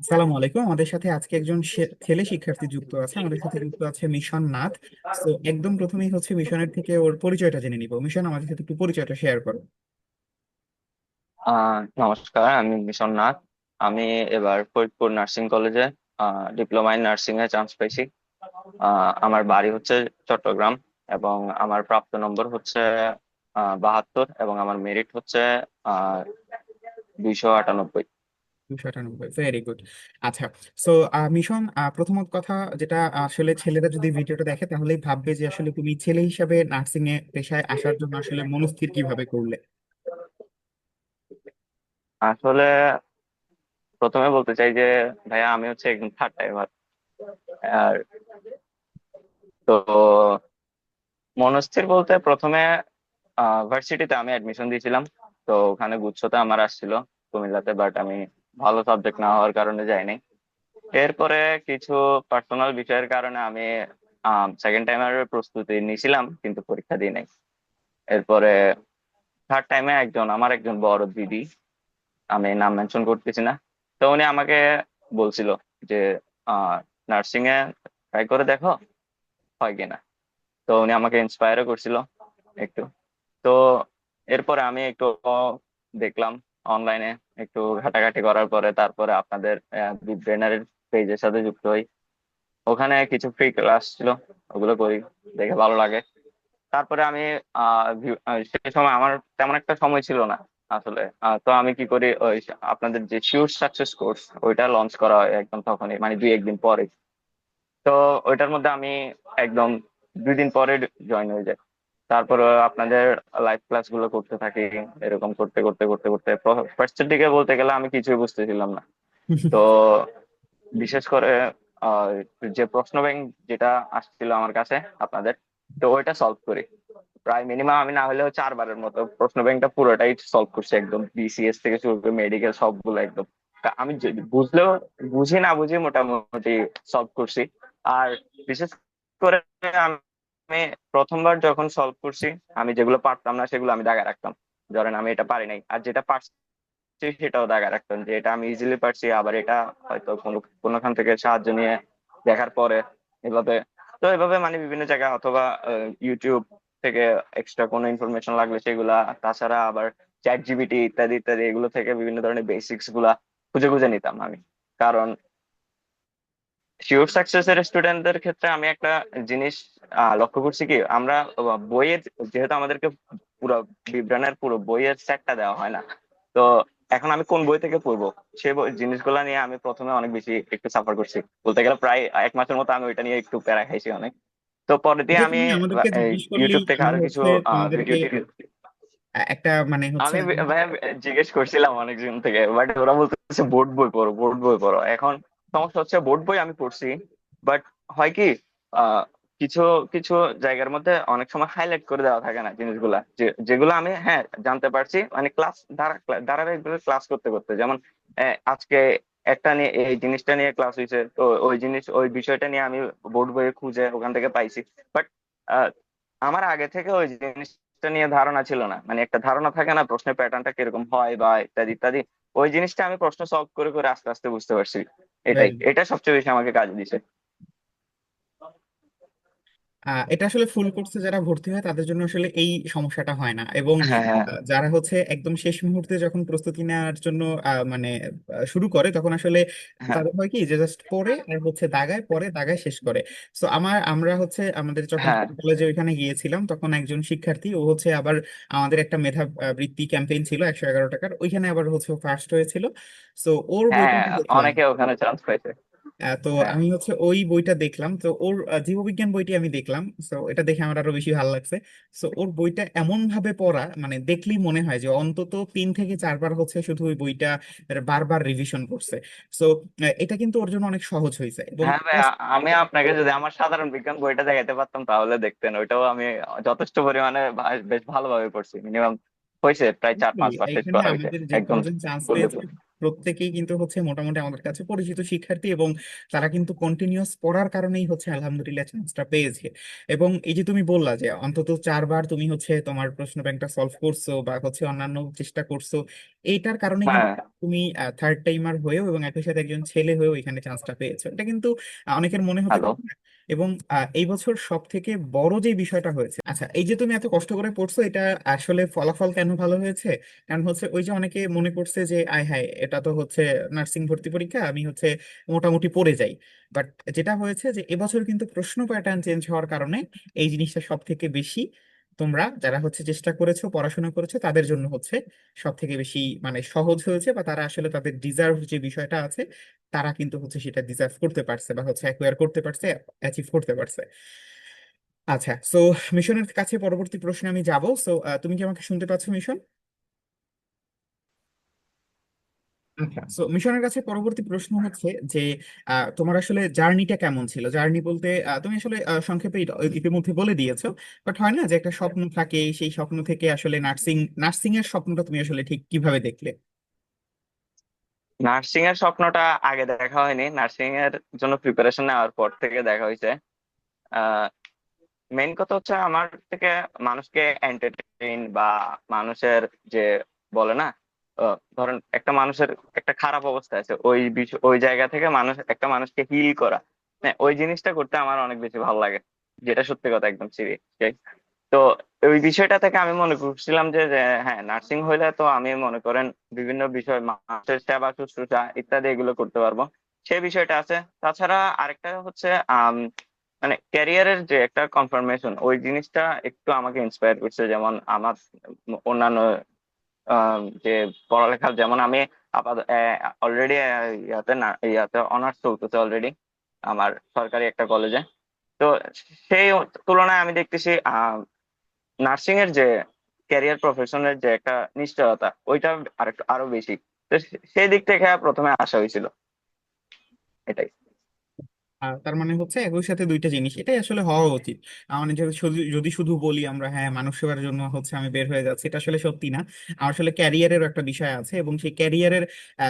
আসসালামু আলাইকুম। আমাদের সাথে আজকে একজন ছেলে শিক্ষার্থী যুক্ত আছে। আমাদের সাথে যুক্ত আছে মিশন নাথ। তো একদম প্রথমেই হচ্ছে মিশনের থেকে ওর পরিচয়টা জেনে নিব। মিশন, আমাদের সাথে একটু পরিচয়টা শেয়ার করো। নমস্কার, আমি মিশন নাথ। আমি এবার ফরিদপুর নার্সিং কলেজে ডিপ্লোমা ইন নার্সিং এ চান্স পেয়েছি আমার বাড়ি হচ্ছে চট্টগ্রাম এবং আমার প্রাপ্ত নম্বর হচ্ছে বাহাত্তর এবং আমার মেরিট হচ্ছে দুইশো আটানব্বই। দুশো ভেরি গুড আচ্ছা সো মিশন প্রথমত কথা যেটা আসলে ছেলেরা যদি ভিডিওটা দেখে তাহলেই ভাববে যে আসলে তুমি ছেলে হিসাবে নার্সিং এ পেশায় আসার জন্য আসলে মনস্থির কীভাবে করলে? আসলে প্রথমে বলতে চাই যে, ভাইয়া আমি হচ্ছে একদম থার্ড টাইমার আর তো মনস্থির বলতে প্রথমে ভার্সিটিতে আমি অ্যাডমিশন দিয়েছিলাম। তো ওখানে গুচ্ছতে আমার আসছিল কুমিল্লাতে বাট আমি ভালো সাবজেক্ট না হওয়ার কারণে যাইনি। এরপরে কিছু পার্সোনাল বিষয়ের কারণে আমি সেকেন্ড টাইমের প্রস্তুতি নিয়েছিলাম, কিন্তু পরীক্ষা দিই নাই। এরপরে থার্ড টাইমে একজন, আমার একজন বড় দিদি, আমি নাম মেনশন করতেছি না। তো উনি আমাকে বলছিল যে নার্সিং এ ট্রাই করে দেখো, হয় কিনা। তো উনি আমাকে ইন্সপায়ারও করছিল একটু। তো এরপরে আমি একটু দেখলাম অনলাইনে একটু ঘাটাঘাটি করার পরে তারপরে আপনাদের ব্রেনারের পেজের সাথে যুক্ত হই। ওখানে কিছু ফ্রি ক্লাস ছিল, ওগুলো করি, দেখে ভালো লাগে। তারপরে আমি সেই সময় আমার তেমন একটা সময় ছিল না আসলে। তো আমি কি করি, ওই আপনাদের যে শিওর সাকসেস কোর্স ওইটা লঞ্চ করা হয় একদম তখনই মানে দুই, একদিন পরে। তো ওইটার মধ্যে আমি একদম দুই দিন পরে জয়েন হয়ে যাই। তারপর আপনাদের লাইভ ক্লাসগুলো করতে থাকি এরকম করতে করতে করতে করতে। ফার্স্টের দিকে বলতে গেলে আমি কিছুই বুঝতেছিলাম না। তো বিশেষ করে যে প্রশ্ন ব্যাংক যেটা আসছিল আমার কাছে আপনাদের তো ওইটা সলভ করি। প্রায় মিনিমাম আমি না হলেও চারবারের মতো প্রশ্ন ব্যাংকটা পুরোটাই সলভ করছি একদম বিসিএস থেকে শুরু করে মেডিকেল সবগুলো একদম। আমি বুঝলেও বুঝি না বুঝি মোটামুটি সলভ করছি। আর বিশেষ করে আমি প্রথমবার যখন সলভ করছি, আমি যেগুলো পারতাম না সেগুলো আমি দাগায় রাখতাম। ধরেন আমি এটা পারি নাই, আর যেটা পারছি সেটাও দাগায় রাখতাম যে এটা আমি ইজিলি পারছি, আবার এটা হয়তো কোনো, কোনোখান থেকে সাহায্য নিয়ে দেখার পরে এভাবে, তো এভাবে মানে বিভিন্ন জায়গায় অথবা ইউটিউব থেকে এক্সট্রা কোনো ইনফরমেশন লাগলে সেগুলা, তাছাড়া আবার চ্যাট জিবিটি ইত্যাদি ইত্যাদি, এগুলো থেকে বিভিন্ন ধরনের বেসিক্সগুলা খুঁজে খুঁজে নিতাম আমি। কারণ শিওর সাকসেসের স্টুডেন্টদের ক্ষেত্রে আমি একটা জিনিস লক্ষ্য করছি কি আমরা বইয়ের যেহেতু আমাদেরকে পুরো বিজ্ঞানের পুরো বইয়ের সেটটা দেওয়া হয় না তো এখন আমি কোন বই থেকে পড়ব? সে জিনিসগুলো নিয়ে আমি প্রথমে অনেক বেশি একটু সাফার করছি। বলতে গেলে প্রায় এক মাসের মতো আমি ওইটা নিয়ে একটু প্যারা খাইছি অনেক। তো পরে দিয়ে আমি ইউটিউব থেকে আরও কিছু ভিডিও একটা মানে আমি জিজ্ঞেস করছিলাম অনেকজন থেকে বাট ওরা বলতেছে বোর্ড বই পড়ো বোর্ড বই পড়ো। এখন সমস্যা হচ্ছে বোর্ড বই আমি পড়ছি বাট হয় কি কিছু কিছু জায়গার মধ্যে অনেক সময় হাইলাইট করে দেওয়া থাকে না জিনিসগুলা যেগুলো আমি হ্যাঁ জানতে পারছি মানে ক্লাস ধারাবাহিক ক্লাস করতে করতে, যেমন আজকে একটা নিয়ে, এই জিনিসটা নিয়ে ক্লাস হয়েছে তো ওই জিনিস, ওই বিষয়টা নিয়ে আমি বোর্ড বইয়ে খুঁজে ওখান থেকে পাইছি বাট আমার আগে থেকে ওই জিনিসটা নিয়ে ধারণা ছিল না মানে একটা ধারণা থাকে না, প্রশ্নের প্যাটার্নটা কীরকম হয় বা ইত্যাদি ইত্যাদি, ওই জিনিসটা আমি প্রশ্ন সলভ করে করে আস্তে আস্তে বুঝতে পারছি। এটাই এটা সবচেয়ে বেশি আমাকে কাজ দিছে। আহ, এটা আসলে ফুল কোর্সে যারা ভর্তি হয় তাদের জন্য আসলে এই সমস্যাটা হয় না। এবং হ্যাঁ হ্যাঁ। আহ, যারা হচ্ছে একদম শেষ মুহূর্তে যখন প্রস্তুতি নেওয়ার জন্য আহ, মানে আহ, শুরু করে তখন আসলে হ্যাঁ। তাদের হয় কি যে জাস্ট পড়ে আর হচ্ছে দাগায় পরে দাগায় শেষ করে। তো আমার আমরা হচ্ছে আমাদের যখন হ্যাঁ। কলেজে ওইখানে গিয়েছিলাম তখন একজন শিক্ষার্থী ও হচ্ছে আবার আমাদের একটা মেধা আহ, বৃত্তি ক্যাম্পেইন ছিল একশো এগারো টাকার ওইখানে আবার হচ্ছে ফার্স্ট হয়েছিল। তো ওর বইটা হ্যাঁ আমি দেখলাম অনেকে ওখানে চান্স পাইছে। আহ, তো হ্যাঁ আমি হচ্ছে ওই বইটা দেখলাম। তো ওর আহ, জীববিজ্ঞান বইটি আমি দেখলাম। তো এটা দেখে আমার আরও বেশি ভালো লাগছে। তো ওর বইটা এমন ভাবে পড়া মানে দেখলেই মনে হয় যে অন্তত তিন থেকে চারবার হচ্ছে শুধু ওই বইটা বারবার রিভিশন করছে। তো এটা কিন্তু ওর জন্য অনেক সহজ হয়েছে। এবং হ্যাঁ ভাই আ- আমি আপনাকে যদি আমার সাধারণ বিজ্ঞান বইটা দেখাতে পারতাম তাহলে দেখতেন। ওইটাও আমি যথেষ্ট পরিমাণে ভা- বেশ ভালোভাবে পড়ছি। মিনিমাম হয়েছে প্রায় চার পাঁচ বার টেস্ট এখানে করা হয়েছে। আমাদের যে একদম কজন চান্স বললে পেয়েছে প্রত্যেকেই কিন্তু হচ্ছে মোটামুটি আমাদের কাছে পরিচিত শিক্ষার্থী এবং তারা কিন্তু কন্টিনিউয়াস পড়ার কারণেই হচ্ছে আলহামদুলিল্লাহ চান্সটা পেয়েছে। এবং এই যে তুমি বললা যে অন্তত চারবার তুমি হচ্ছে তোমার প্রশ্ন ব্যাংকটা সলভ করছ বা হচ্ছে অন্যান্য চেষ্টা করছ এইটার কারণে কিন্তু হ্যাঁ। তুমি থার্ড টাইমার হয়েও এবং একই সাথে একজন ছেলে হয়েও এখানে চান্সটা পেয়েছ। এটা কিন্তু অনেকের মনে হতে পারে। এবং এই বছর সব থেকে বড় যে বিষয়টা হয়েছে আচ্ছা এই যে তুমি এত কষ্ট করে পড়ছো, এটা আসলে ফলাফল কেন ভালো হয়েছে? কারণ হচ্ছে ওই যে অনেকে মনে করছে যে, আয় হায়, এটা তো হচ্ছে নার্সিং ভর্তি পরীক্ষা, আমি হচ্ছে মোটামুটি পড়ে যাই। বাট যেটা হয়েছে যে, এবছর কিন্তু প্রশ্ন প্যাটার্ন চেঞ্জ হওয়ার কারণে এই জিনিসটা সব থেকে বেশি তোমরা যারা হচ্ছে চেষ্টা করেছ, পড়াশোনা করেছ, তাদের জন্য হচ্ছে সব থেকে বেশি মানে সহজ হয়েছে বা তারা আসলে তাদের ডিজার্ভ যে বিষয়টা আছে তারা কিন্তু হচ্ছে সেটা ডিজার্ভ করতে পারছে বা হচ্ছে অ্যাকোয়ার করতে পারছে অ্যাচিভ করতে পারছে। আচ্ছা সো মিশনের কাছে পরবর্তী প্রশ্নে আমি যাব। সো তুমি কি আমাকে শুনতে পাচ্ছ মিশন? আচ্ছা। সো মিশনের কাছে পরবর্তী প্রশ্ন হচ্ছে যে আহ, তোমার আসলে জার্নিটা কেমন ছিল? জার্নি বলতে তুমি আসলে সংক্ষেপে ইতিমধ্যে বলে দিয়েছ বাট হয় না যে একটা স্বপ্ন থাকে সেই স্বপ্ন থেকে আসলে নার্সিং নার্সিং এর স্বপ্নটা তুমি আসলে ঠিক কীভাবে দেখলে? নার্সিং এর স্বপ্নটা আগে দেখা হয়নি। নার্সিং এর জন্য প্রিপারেশন নেওয়ার পর থেকে দেখা হয়েছে। মেইন কথা হচ্ছে আমার থেকে মানুষকে এন্টারটেইন বা মানুষের যে বলে না ধরেন একটা মানুষের একটা খারাপ অবস্থা আছে, ওই ওই জায়গা থেকে মানুষ, একটা মানুষকে হিল করা। হ্যাঁ ওই জিনিসটা করতে আমার অনেক বেশি ভালো লাগে, যেটা সত্যি কথা একদম সিরিয়াস তো ওই বিষয়টা থেকে আমি মনে করছিলাম যে হ্যাঁ নার্সিং হইলে তো আমি মনে করেন বিভিন্ন বিষয় মানুষের সেবা শুশ্রূষা ইত্যাদি এগুলো করতে পারব। সেই বিষয়টা আছে। তাছাড়া আরেকটা হচ্ছে মানে ক্যারিয়ারের যে একটা কনফার্মেশন ওই জিনিসটা একটু আমাকে ইন্সপায়ার করছে। যেমন আমার অন্যান্য যে পড়ালেখা, যেমন আমি আপাতত অলরেডি ইয়াতে ইয়াতে অনার্স চলতেছে অলরেডি আমার সরকারি একটা কলেজে তো সেই তুলনায় আমি দেখতেছি নার্সিং এর যে ক্যারিয়ার প্রফেশনের যে একটা নিশ্চয়তা, ওইটা আরেকটু আরও বেশি। তো সেই দিক থেকে প্রথমে আসা হয়েছিল। এটাই। আহ, তার মানে হচ্ছে একই সাথে দুইটা জিনিস এটাই আসলে হওয়া উচিত। আহ, মানে যদি শুধু যদি শুধু বলি আমরা হ্যাঁ মানুষ সেবার জন্য হচ্ছে আমি বের হয়ে যাচ্ছি এটা আসলে সত্যি না। আমার আসলে ক্যারিয়ারের একটা বিষয় আছে এবং সেই ক্যারিয়ারের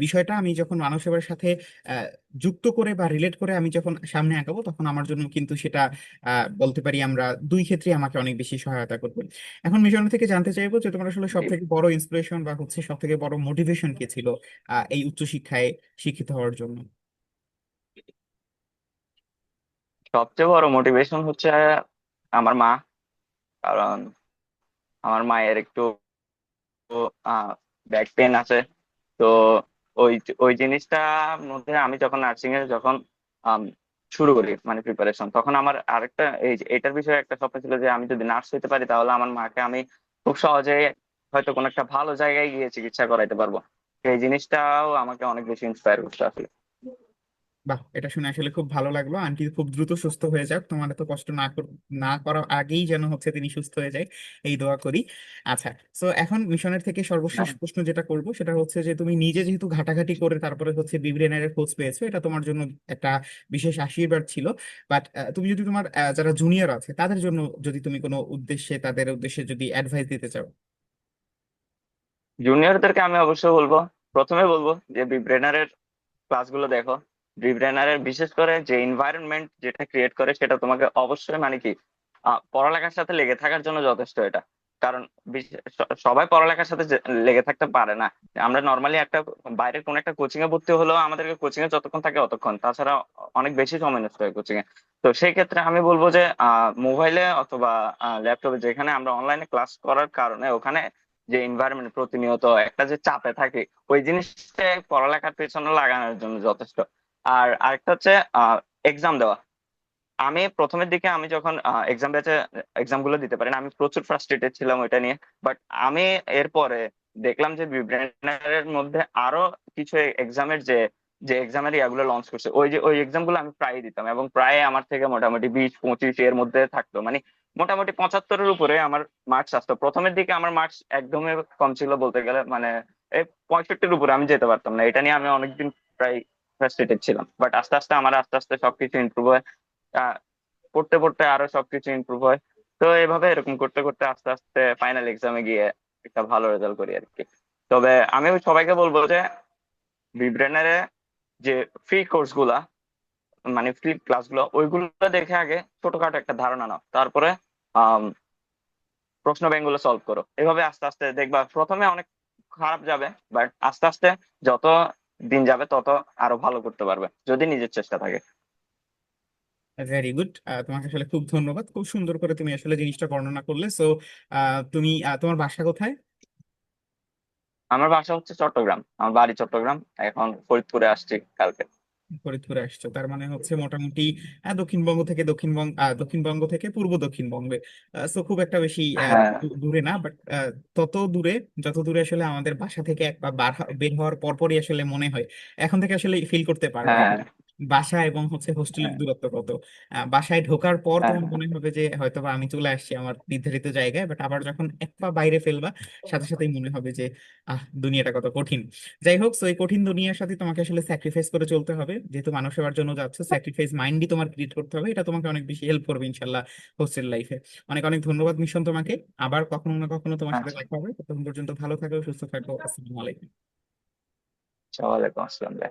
বিষয়টা আমি যখন মানুষ সেবার সাথে আহ, যুক্ত করে বা রিলেট করে আমি যখন সামনে আগাবো তখন আমার জন্য কিন্তু সেটা আহ, বলতে পারি আমরা দুই ক্ষেত্রে আমাকে অনেক বেশি সহায়তা করবে। এখন মিশন থেকে জানতে চাইব যে তোমার আসলে সব থেকে বড় ইন্সপিরেশন বা হচ্ছে সব থেকে বড় মোটিভেশন কে ছিল আহ, এই উচ্চশিক্ষায় শিক্ষিত হওয়ার জন্য? সবচেয়ে বড় মোটিভেশন হচ্ছে আমার মা। কারণ আমার মায়ের একটু ব্যাক পেন আছে। তো ওই ওই জিনিসটার মধ্যে আমি যখন নার্সিং এর যখন শুরু করি মানে প্রিপারেশন তখন আমার আরেকটা, এই এটার বিষয়ে একটা স্বপ্ন ছিল যে আমি যদি নার্স হতে পারি তাহলে আমার মাকে আমি খুব সহজে হয়তো কোনো একটা ভালো জায়গায় গিয়ে চিকিৎসা করাইতে পারব। এই জিনিসটাও আমাকে অনেক বেশি ইন্সপায়ার করছে আসলে। বাহ এটা শুনে আসলে খুব ভালো লাগল। আন্টি খুব দ্রুত সুস্থ হয়ে যাক। তোমার এত কষ্ট না না করার আগেই যেন হচ্ছে তিনি সুস্থ হয়ে যায় এই দোয়া করি। আচ্ছা সো এখন মিশনের থেকে সর্বশেষ হ্যাঁ। প্রশ্ন যেটা করব সেটা হচ্ছে যে তুমি নিজে যেহেতু ঘাটাঘাটি করে তারপরে হচ্ছে বিব্রেনারের খোঁজ পেয়েছ এটা তোমার জন্য একটা বিশেষ আশীর্বাদ ছিল। বাট তুমি যদি তোমার যারা জুনিয়র আছে তাদের জন্য যদি তুমি কোনো উদ্দেশ্যে তাদের উদ্দেশ্যে যদি অ্যাডভাইস দিতে চাও। জুনিয়রদেরকে আমি অবশ্যই বলব। প্রথমে বলব যে বিব্রেনারের ক্লাসগুলো দেখো। বিব্রেনারের বিশেষ করে যে এনভায়রনমেন্ট যেটা ক্রিয়েট করে সেটা তোমাকে অবশ্যই মানে কি পড়ালেখার সাথে লেগে থাকার জন্য যথেষ্ট এটা। কারণ সবাই পড়ালেখার সাথে লেগে থাকতে পারে না। আমরা নর্মালি একটা, বাইরের কোন একটা কোচিং এ ভর্তি হলেও আমাদেরকে কোচিং এ যতক্ষণ থাকে অতক্ষণ। তাছাড়া অনেক বেশি সময় নষ্ট হয় কোচিং এ তো সেই ক্ষেত্রে আমি বলব যে মোবাইলে অথবা ল্যাপটপে যেখানে আমরা অনলাইনে ক্লাস করার কারণে ওখানে যে এনভায়রনমেন্ট প্রতিনিয়ত একটা যে চাপে থাকে, ওই জিনিসটা পড়ালেখার পেছনে লাগানোর জন্য যথেষ্ট। আর আরেকটা হচ্ছে এক্সাম দেওয়া। আমি প্রথমের দিকে আমি যখন এক্সাম ব্যাচে এক্সামগুলো দিতে পারি না, আমি প্রচুর ফ্রাস্ট্রেটেড ছিলাম ওইটা নিয়ে। বাট আমি এরপরে দেখলাম যে বিব্রেনারের মধ্যে আরও কিছু এক্সামের যে যে এক্সামের ইয়াগুলো লঞ্চ করছে, ওই যে, ওই এক্সামগুলো আমি প্রায় দিতাম এবং প্রায় আমার থেকে মোটামুটি বিশ, পঁচিশ এর মধ্যে থাকতো। মানে মোটামুটি পঁচাত্তরের উপরে আমার মার্কস আসতো। প্রথমের দিকে আমার মার্কস একদমই কম ছিল বলতে গেলে মানে পঁয়ষট্টির উপরে আমি যেতে পারতাম না। এটা নিয়ে আমি অনেকদিন প্রায় ফ্রাস্ট্রেটেড ছিলাম। বাট আস্তে আস্তে আমার আস্তে আস্তে সবকিছু ইমপ্রুভ হয়। পড়তে পড়তে আরও সবকিছু ইমপ্রুভ হয়। তো এভাবে এরকম করতে করতে আস্তে আস্তে ফাইনাল এক্সামে গিয়ে একটা ভালো রেজাল্ট করি আর কি। তবে আমি সবাইকে বলব যে বিব্রেনের যে ফ্রি কোর্সগুলা মানে ফ্রি ক্লাসগুলো, ওইগুলো দেখে আগে ছোটখাটো একটা ধারণা নাও। তারপরে প্রশ্ন ব্যাংকগুলো সলভ করো। এভাবে আস্তে আস্তে দেখবা, প্রথমে অনেক খারাপ যাবে বাট আস্তে আস্তে যত দিন যাবে তত আরও ভালো করতে পারবে যদি নিজের চেষ্টা থাকে। ভেরি গুড তোমাকে আসলে খুব ধন্যবাদ। খুব সুন্দর করে তুমি আসলে জিনিসটা বর্ণনা করলে। সো তুমি তোমার বাসা কোথায়? আমার বাসা হচ্ছে চট্টগ্রাম। আমার বাড়ি চট্টগ্রাম। এখন ফরিদপুরে আসছি কালকে। ফরিদপুরে আসছো। তার মানে হচ্ছে মোটামুটি দক্ষিণবঙ্গ থেকে দক্ষিণবঙ্গ দক্ষিণবঙ্গ থেকে পূর্ব দক্ষিণবঙ্গে। তো খুব একটা বেশি আহ, হ্যাঁ। দূরে না বাট তত দূরে যত দূরে আসলে আমাদের বাসা থেকে একবার বার বের হওয়ার পরপরই আসলে মনে হয় এখন থেকে আসলে ফিল করতে পারবে। হ্যাঁ। বাসা এবং হচ্ছে হোস্টেলের হ্যাঁ। দূরত্ব কত? আহ, বাসায় ঢোকার পর হ্যাঁ। তোমার মনে হবে যে হয়তোবা আমি চলে আসছি আমার নির্ধারিত জায়গায় বাট আবার যখন এক পা বাইরে ফেলবা সাথে সাথেই মনে হবে যে আহ দুনিয়াটা কত কঠিন। যাই হোক তো এই কঠিন দুনিয়ার সাথে তোমাকে আসলে স্যাক্রিফাইস করে চলতে হবে। যেহেতু মানুষ সেবার জন্য যাচ্ছ স্যাক্রিফাইস মাইন্ডই তোমার ক্রিয়েট করতে হবে। এটা তোমাকে অনেক বেশি হেল্প করবে ইনশাল্লাহ হোস্টেল লাইফে অনেক অনেক ধন্যবাদ মিশন তোমাকে। আবার কখনো না কখনো তোমার সাথে আচ্ছা। দেখা হবে। ততক্ষণ পর্যন্ত ভালো থাকো সুস্থ থাকো। আসসালামু আলাইকুম। ওয়ালাইকুম আসসালাম ভাই।